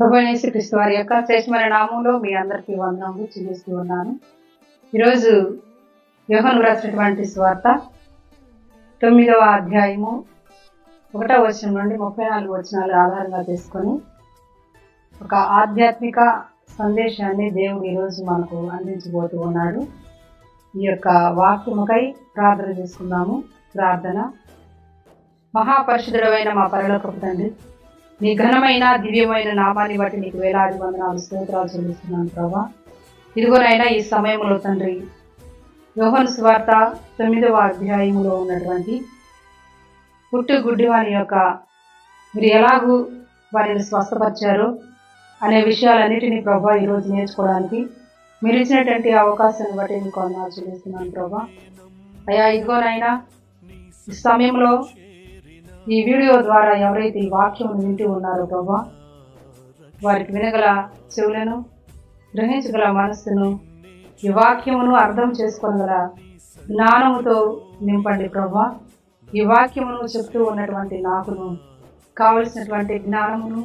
ప్రభునేశ్వర క్రీస్తు వారి యొక్క శ్రేష్ఠమైన నామంలో మీ అందరికీ వందనములు చెల్లిస్తూ ఉన్నాను. ఈరోజు యోహను రాసినటువంటి స్వార్త తొమ్మిదవ అధ్యాయము ఒకటవ వచనం నుండి ముప్పై నాలుగు వచనాలు ఆధారంగా తీసుకొని ఒక ఆధ్యాత్మిక సందేశాన్ని దేవుడు ఈరోజు మనకు అందించబోతూ ఉన్నాడు. ఈ యొక్క వాక్యముకై ప్రార్థన చేసుకుందాము. ప్రార్థన. మహాపరిషుడమైన మా పరలోకపు తండ్రి నీ ఘనమైన దివ్యమైన నామాన్ని బట్టి నీకు వేలాది వందనాలు స్తోత్రాలు చెల్లిస్తున్నాను ప్రభా. ఇదిగోనైనా ఈ సమయంలో తండ్రి యోహన్ స్వార్త తొమ్మిదవ అధ్యాయములో ఉన్నటువంటి పుట్టు గుడ్డివాని యొక్క మీరు ఎలాగూ వారిని స్వస్థపరిచారో అనే విషయాలన్నిటినీ ప్రభా ఈరోజు నేర్చుకోవడానికి మీరు ఇచ్చినటువంటి అవకాశాన్ని బట్టి నీకు వందనాలు చెల్లిస్తున్నాను ప్రభా. అయ్యా ఇదిగోనైనా ఈ సమయంలో ఈ వీడియో ద్వారా ఎవరైతే ఈ వాక్యం వింటూ ఉన్నారో ప్రభా వారికి వినగల చెవులను గ్రహించగల మనస్సును ఈ వాక్యమును అర్థం చేసుకోగల జ్ఞానముతో నింపండి ప్రభా. ఈ వాక్యమును చెప్తూ ఉన్నటువంటి నాకును కావలసినటువంటి జ్ఞానమును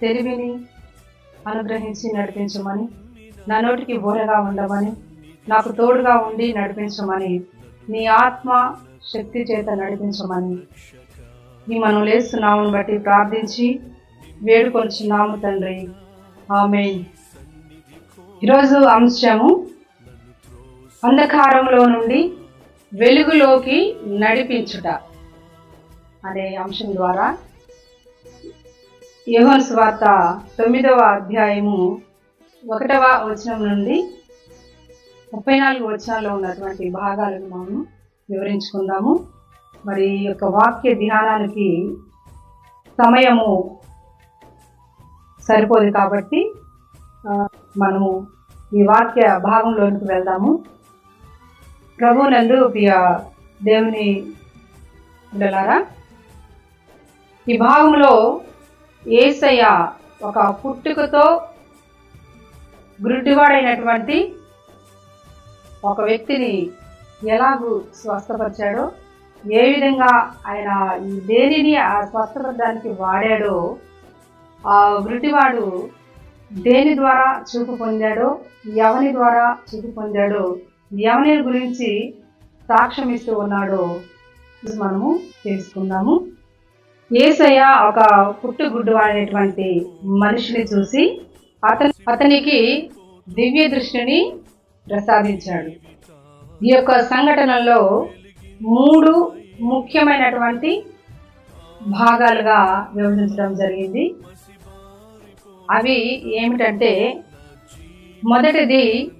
తెలివిని అనుగ్రహించి నడిపించమని నా నోటికి బోరగా ఉండమని నాకు తోడుగా ఉండి నడిపించమని నీ ఆత్మ శక్తి చేత నడిపించమని ఈ మనం లేస్తున్నామని బట్టి ప్రార్థించి వేడుకొనిచున్నాము తండ్రి. ఆమె ఈరోజు అంశము అంధకారంలో నుండి వెలుగులోకి నడిపించుట అనే అంశం ద్వారా యోహన్ స్వార్త తొమ్మిదవ అధ్యాయము ఒకటవ వచనం నుండి ముప్పై నాలుగు వచనాల్లో ఉన్నటువంటి భాగాలను మనం వివరించుకుందాము. మరి యొక్క వాక్య ధ్యానానికి సమయము సరిపోదు కాబట్టి మనము ఈ వాక్య భాగంలోనికి వెళ్దాము. ప్రభు నందు ప్రియ దేవుని బిడ్డలారా ఈ భాగంలో ఏసయ్య ఒక పుట్టుకతో గురుడివాడైనటువంటి ఒక వ్యక్తిని ఎలాగూ స్వస్థపరిచాడో ఏ విధంగా ఆయన దేనిని ఆ స్వస్థపడడానికి వాడాడో ఆ వృటివాడు దేని ద్వారా చూపు పొందాడో ఎవని ద్వారా చూపు పొందాడో ఎవని గురించి సాక్ష్యం ఇస్తూ ఉన్నాడో మనము తెలుసుకుందాము. ఏసయ్య ఒక పుట్టుగుడ్డు అనేటువంటి మనిషిని చూసి అతని అతనికి దివ్య దృష్టిని ప్రసాదించాడు. ఈ యొక్క సంఘటనలో మూడు ముఖ్యమైనటువంటి భాగాలుగా విభజించడం జరిగింది. అవి ఏమిటంటే మొదటిది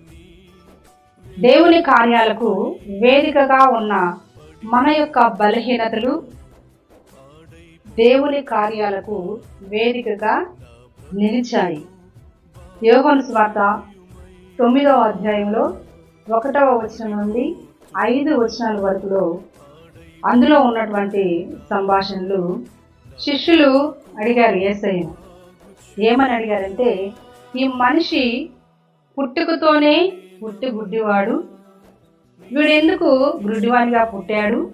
దేవుని కార్యాలకు వేదికగా ఉన్న మన యొక్క బలహీనతలు దేవుని కార్యాలకు వేదికగా నిలిచాయి. యోగను స్వార్త తొమ్మిదవ అధ్యాయంలో ఒకటవ వచనం నుండి ఐదు వచనాల వరకులో అందులో ఉన్నటువంటి సంభాషణలు శిష్యులు అడిగారు ఏసయ్యను. ఏమని అడిగారంటే ఈ మనిషి పుట్టుకతోనే పుట్టి గుడ్డివాడు వీడెందుకు గుడ్డివాడిగా పుట్టాడు?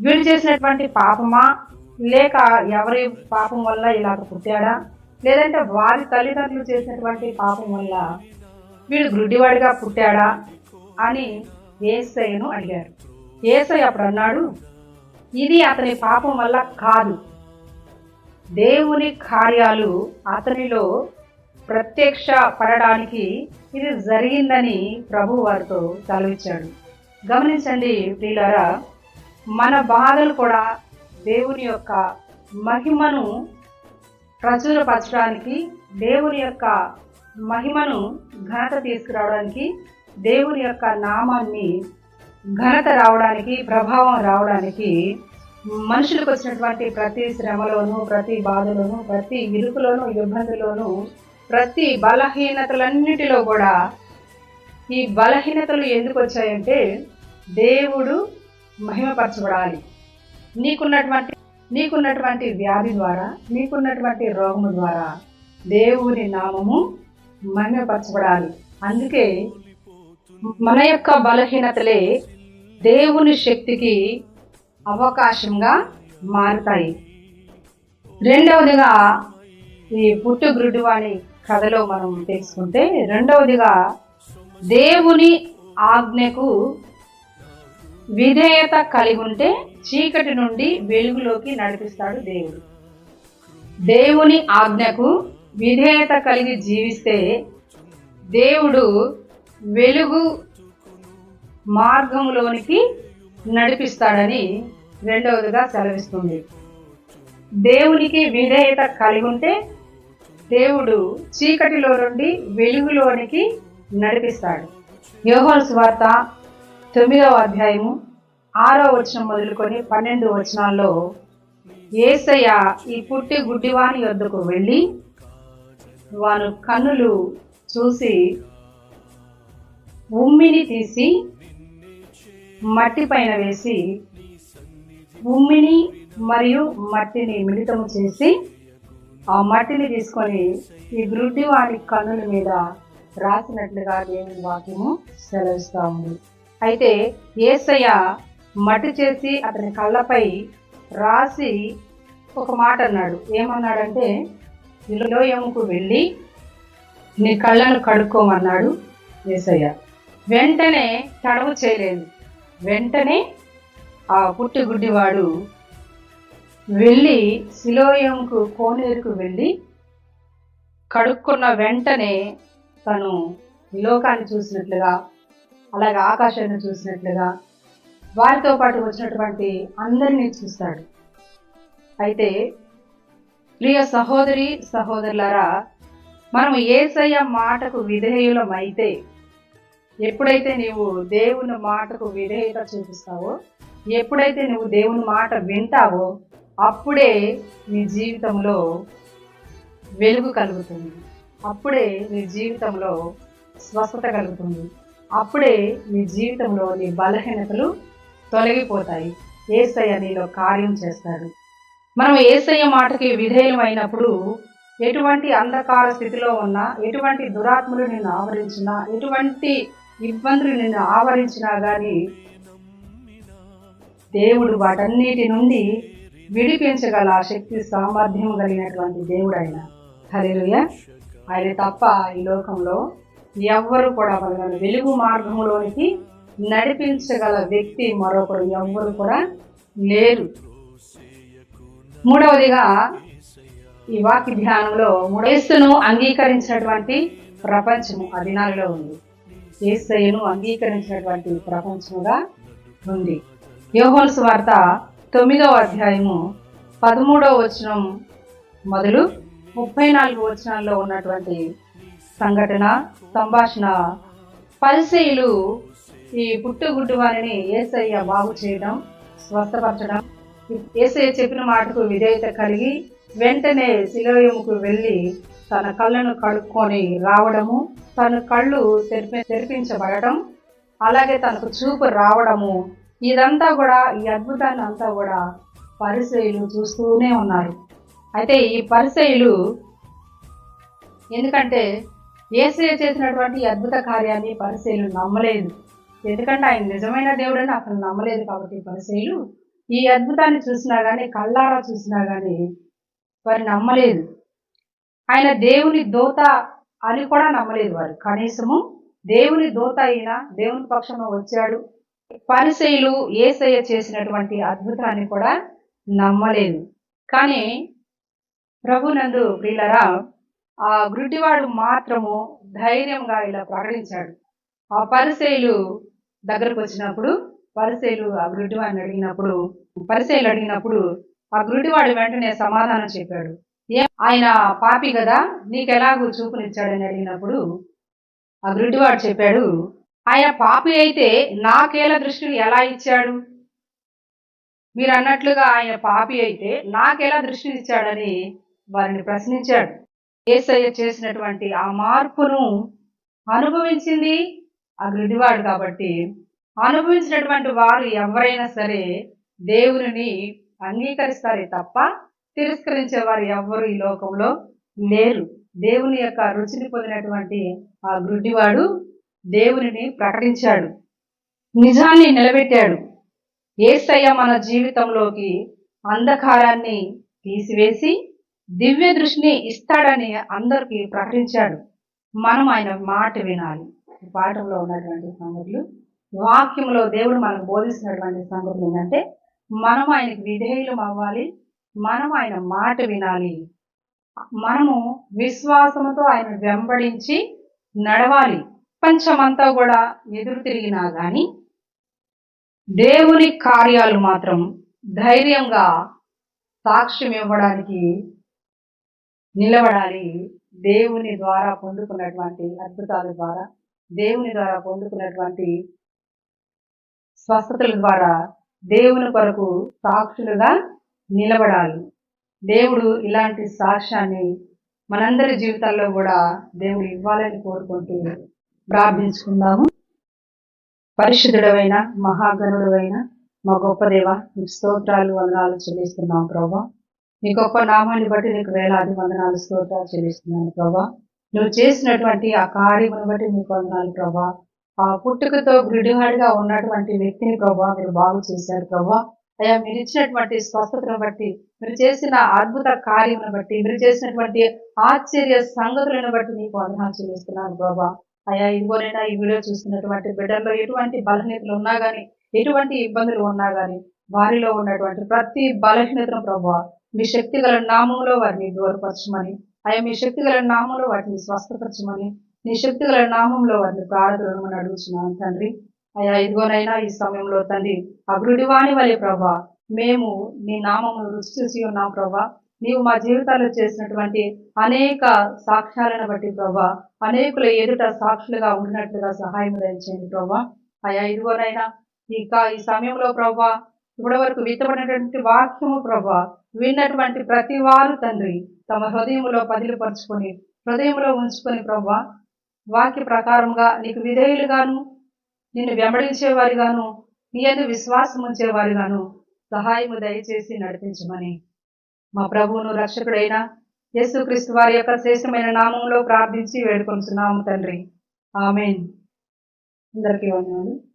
వీడు చేసినటువంటి పాపమా? లేక ఎవరి పాపం వల్ల ఇలాగ పుట్టాడా? లేదంటే వారి తల్లిదండ్రులు చేసినటువంటి పాపం వల్ల వీడు గుడ్డివాడిగా పుట్టాడా? అని ఏసయ్యను అడిగారు. ఏసయ్య అప్పుడు అన్నాడు ఇది అతని పాపం వల్ల కాదు. దేవుని కార్యాలు అతనిలో ప్రత్యక్ష పడడానికి ఇది జరిగిందని ప్రభు వారితో తలవిచ్చాడు గమనించండి ప్రియులారా మన బాధలు కూడా దేవుని యొక్క మహిమను ప్రచురపరచడానికి దేవుని యొక్క మహిమను ఘనత తీసుకురావడానికి దేవుని యొక్క నామాన్ని ఘనత రావడానికి ప్రభావం రావడానికి మనుషులకు వచ్చినటువంటి ప్రతి శ్రమలోను ప్రతి బాధలోను ప్రతి ఇరుకులోను ఇబ్బందులోను ప్రతి బలహీనతలన్నిటిలో కూడా ఈ బలహీనతలు ఎందుకు వచ్చాయంటే దేవుడు మహిమపరచబడాలి. నీకున్నటువంటి నీకున్నటువంటి వ్యాధి ద్వారా నీకున్నటువంటి రోగము ద్వారా దేవుని నామము మహిమపరచబడాలి. అందుకే మన యొక్క బలహీనతలే దేవుని శక్తికి అవకాశంగా మారుతాయి. రెండవదిగా ఈ పుట్టు గ్రుడ్డువాణి కథలో మనం తెలుసుకుంటే రెండవదిగా దేవుని ఆజ్ఞకు విధేయత కలిగి ఉంటే చీకటి నుండి వెలుగులోకి నడిపిస్తాడు దేవుడు. దేవుని ఆజ్ఞకు విధేయత కలిగి జీవిస్తే దేవుడు వెలుగు మార్గంలోనికి నడిపిస్తాడని రెండవదిగా సెలవిస్తుంది. దేవునికి విధేయత కలిగి ఉంటే దేవుడు చీకటిలో నుండి వెలుగులోనికి నడిపిస్తాడు. యోహోల్ స్వార్త తొమ్మిదవ అధ్యాయము ఆరో వచనం మొదలుకొని పన్నెండు వచనాల్లో ఏసయ్య ఈ పుట్టి గుడ్డివాని వద్దకు వెళ్ళి వారు కన్నులు చూసి ఉమ్మిని తీసి మట్టి పైన వేసి ఉమ్మిని మరియు మట్టిని మిళితము చేసి ఆ మట్టిని తీసుకొని ఈ గ్రుడ్డి వాడి కన్నుల మీద రాసినట్లుగా దేవుని వాక్యము సెలవిస్తా ఉంది అయితే ఏసయ్య మట్టి చేసి అతని కళ్ళపై రాసి ఒక మాట అన్నాడు. ఏమన్నాడంటే విలోయముకు వెళ్ళి నీ కళ్ళను కడుక్కోమన్నాడు ఏసయ్య. వెంటనే తడవు చేయలేదు. వెంటనే ఆ పుట్టిగుడ్డివాడు వెళ్ళి శిలోయంకు కోనేరుకు వెళ్ళి కడుక్కున్న వెంటనే తను లోకాన్ని చూసినట్లుగా అలాగే ఆకాశాన్ని చూసినట్లుగా వారితో పాటు వచ్చినటువంటి అందరినీ చూస్తాడు. అయితే ప్రియ సహోదరి సహోదరులారా మనం ఏసయ్య మాటకు విధేయులమైతే ఎప్పుడైతే నీవు దేవుని మాటకు విధేయత చూపిస్తావో ఎప్పుడైతే నువ్వు దేవుని మాట వింటావో అప్పుడే నీ జీవితంలో వెలుగు కలుగుతుంది. అప్పుడే నీ జీవితంలో స్వస్థత కలుగుతుంది. అప్పుడే నీ జీవితంలో నీ బలహీనతలు తొలగిపోతాయి. ఏసయ్య నీలో కార్యం చేస్తాడు. మనం ఏసయ్య మాటకి విధేయమైనప్పుడు ఎటువంటి అంధకార స్థితిలో ఉన్నా ఎటువంటి దురాత్మలు నిన్ను ఆవరించినా ఎటువంటి ఇబ్బందులు నిన్ను ఆవరించినా కానీ దేవుడు వాటన్నిటి నుండి విడిపించగల శక్తి సామర్థ్యం కలిగినటువంటి దేవుడు ఆయన. హరిలుయ ఆయన తప్ప ఈ లోకంలో ఎవ్వరు కూడా వాళ్ళని వెలుగు మార్గంలోనికి నడిపించగల వ్యక్తి మరొకరు ఎవ్వరు కూడా లేరు. మూడవదిగా ఈ వాక్య ధ్యానంలో మూడేస్తును అంగీకరించినటువంటి ప్రపంచము ఆ ఉంది. ఏసయ్యను అంగీకరించినటువంటి ప్రపంచంగా ఉంది. యోహోన్స్ వార్త తొమ్మిదవ అధ్యాయము పదమూడవ వచనం మొదలు ముప్పై నాలుగు వచనాల్లో ఉన్నటువంటి సంఘటన సంభాషణ. పరిశీలు ఈ పుట్టుగుడ్డు వారిని ఏసయ్య బాగు చేయడం స్వస్థపరచడం ఏసయ్య చెప్పిన మాటకు విధేయత కలిగి వెంటనే శిలోయముకు వెళ్ళి తన కళ్ళను కడుక్కొని రావడము తన కళ్ళు తెరిపి తెరిపించబడటం అలాగే తనకు చూపు రావడము ఇదంతా కూడా ఈ అద్భుతాన్ని అంతా కూడా పరిసయులు చూస్తూనే ఉన్నారు. అయితే ఈ పరిసయులు ఎందుకంటే ఏసే చేసినటువంటి అద్భుత కార్యాన్ని పరిచయులు నమ్మలేదు. ఎందుకంటే ఆయన నిజమైన దేవుడని అసలు నమ్మలేదు కాబట్టి పరిచయులు ఈ అద్భుతాన్ని చూసినా కానీ కళ్ళారా చూసినా కానీ వారు నమ్మలేదు. ఆయన దేవుని దోత అని కూడా నమ్మలేదు వారు. కనీసము దేవుని దోత అయినా దేవుని పక్షంలో వచ్చాడు. పరిశైలు ఏసయ్య చేసినటువంటి అద్భుతాన్ని కూడా నమ్మలేదు. కానీ ప్రభునందు ప్రియులరా ఆ గుడ్డివాడు మాత్రము ధైర్యంగా ఇలా ప్రకటించాడు. ఆ పరిశైలు దగ్గరకు వచ్చినప్పుడు పరిశైలు ఆ గుడ్డివాడిని అడిగినప్పుడు పరిశైలు అడిగినప్పుడు ఆ గుడ్డివాడు వెంటనే సమాధానం చెప్పాడు. ఏ ఆయన పాపి కదా నీకెలాగూ చూపునిచ్చాడని అడిగినప్పుడు ఆ గుడ్డివాడు చెప్పాడు ఆయన పాపి అయితే నాకేల దృష్టిని ఎలా ఇచ్చాడు? మీరు అన్నట్లుగా ఆయన పాపి అయితే నాకెలా దృష్టిని ఇచ్చాడని వారిని ప్రశ్నించాడు. ఏసయ్య చేసినటువంటి ఆ మార్పును అనుభవించింది ఆ గుడివాడు కాబట్టి అనుభవించినటువంటి వారు ఎవరైనా సరే దేవుని అంగీకరిస్తారే తప్ప తిరస్కరించే వారు ఎవ్వరు ఈ లోకంలో లేరు. దేవుని యొక్క రుచిని పొందినటువంటి ఆ గుడ్డివాడు దేవునిని ప్రకటించాడు. నిజాన్ని నిలబెట్టాడు. ఏసయ్య మన జీవితంలోకి అంధకారాన్ని తీసివేసి దివ్య దృష్టిని ఇస్తాడని అందరికీ ప్రకటించాడు. మనం ఆయన మాట వినాలి. పాఠంలో ఉన్నటువంటి సంగతులు వాక్యంలో దేవుడు మనకు బోధిస్తున్నటువంటి సంగతులు ఏంటంటే మనం ఆయనకి విధేయులం అవ్వాలి. మనం ఆయన మాట వినాలి. మనము విశ్వాసంతో ఆయన వెంబడించి నడవాలి. ప్రపంచమంతా కూడా ఎదురు తిరిగినా కానీ దేవుని కార్యాలు మాత్రం ధైర్యంగా సాక్ష్యం ఇవ్వడానికి నిలబడాలి. దేవుని ద్వారా పొందుకున్నటువంటి అద్భుతాల ద్వారా దేవుని ద్వారా పొందుకున్నటువంటి స్వస్థతల ద్వారా దేవుని కొరకు సాక్షులుగా నిలబడాలి. దేవుడు ఇలాంటి సాక్ష్యాన్ని మనందరి జీవితాల్లో కూడా దేవుడు ఇవ్వాలని కోరుకుంటూ ప్రార్థించుకుందాము. పరిశుద్ధుడమైన మహాగణుడమైన మా గొప్ప దేవ నీకు స్తోత్రాలు వందనాలు చెల్లిస్తున్నాం ప్రభా. నీ గొప్ప నామాన్ని బట్టి నీకు వేలాది వందనాలు స్తోత్రాలు చెల్లిస్తున్నాను ప్రభా. నువ్వు చేసినటువంటి ఆ కార్యమును బట్టి నీకు వందనాలు ప్రభా. ఆ పుట్టుకతో గ్రిడిహాడిగా ఉన్నటువంటి వ్యక్తిని ప్రభా మీరు బాగు చేశారు ప్రభా. అయ్యా మీరు ఇచ్చినటువంటి స్వస్థతను బట్టి మీరు చేసిన అద్భుత కార్యమును బట్టి మీరు చేసినటువంటి ఆశ్చర్య సంగతులను బట్టి నీకు వందనాలు చెల్లిస్తున్నాను బాబా అయ్యా ఇదిగోనైనా ఈ వీడియో చూస్తున్నటువంటి బిడ్డల్లో ఎటువంటి బలహీనతలు ఉన్నా గానీ ఎటువంటి ఇబ్బందులు ఉన్నా గానీ వారిలో ఉన్నటువంటి ప్రతి బలహీనతను ప్రభావ మీ శక్తి గల నామంలో వారిని దూరపరచమని అయ్యా మీ శక్తి గల నామంలో వాటిని స్వస్థపరచమని నీ శక్తి గల నామంలో వారిని ప్రార్థనలు అడుగుతున్నాను తండ్రి. అయ్యా ఇదిగోనైనా ఈ సమయంలో తండ్రి అభివృద్ధివాణి వలె ప్రభా మేము నీ నామమును రుచి చూసి ఉన్నాం ప్రభా. నీవు మా జీవితాల్లో చేసినటువంటి అనేక సాక్ష్యాలను బట్టి ప్రభా అనేకుల ఎదుట సాక్షులుగా ఉండినట్లుగా సహాయం దయచేయండి ప్రభా. అయ్యా ఇదిగోనైనా ఇక ఈ సమయంలో ప్రభా ఇప్పటి వరకు విత్తబడినటువంటి వాక్యము ప్రభా విన్నటువంటి ప్రతి వారు తండ్రి తమ హృదయంలో పదిలిపరుచుకొని హృదయంలో ఉంచుకొని ప్రభా వాక్య ప్రకారంగా నీకు విధేయులుగాను నిన్ను వెంబడించేవారిగాను నీ అందు విశ్వాసం ఉంచేవారిగాను సహాయము దయచేసి నడిపించమని. మా ప్రభువును రక్షకుడైన యేసుక్రీస్తు వారి యొక్క శ్రేష్టమైన నామంలో ప్రార్థించి వేడుకొంటున్నాము తండ్రి. ఆమెన్. అందరికీ వందనాలు.